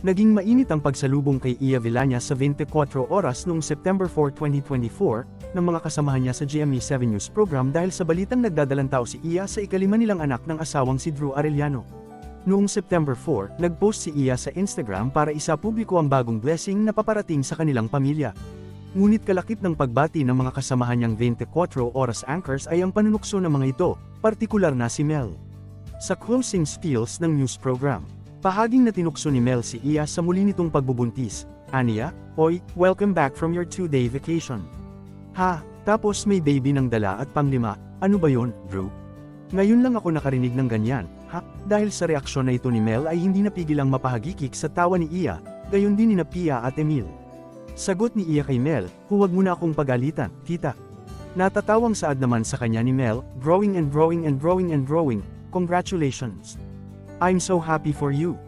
Naging mainit ang pagsalubong kay Iya Villania sa 24 oras noong September 4, 2024, ng mga kasamahan niya sa GMA7 News program dahil sa balitang nagdadalang tao si Iya sa ikalima nilang anak ng asawang si Drew Arellano. Noong September 4, nagpost si Iya sa Instagram para isa publiko ang bagong blessing na paparating sa kanilang pamilya. Ngunit kalakip ng pagbati ng mga kasamahan niyang 24 oras anchors ay ang panunukso ng mga ito, partikular na si Mel. Sa closing spills ng news program, pahaging na tinukso ni Mel si Iya sa muli nitong pagbubuntis, Aniya, Oy, welcome back from your two-day vacation. Ha, tapos may baby ng dala at panglima, ano ba yon, Drew? Ngayon lang ako nakarinig ng ganyan, ha? Dahil sa reaksyon na ito ni Mel ay hindi napigilang mapahagikik sa tawa ni Iya, gayon din ni na Pia at Emil. Sagot ni Iya kay Mel, huwag mo na akong pagalitan, tita. Natatawang saad naman sa kanya ni Mel, growing and growing and growing and growing, congratulations. I'm so happy for you.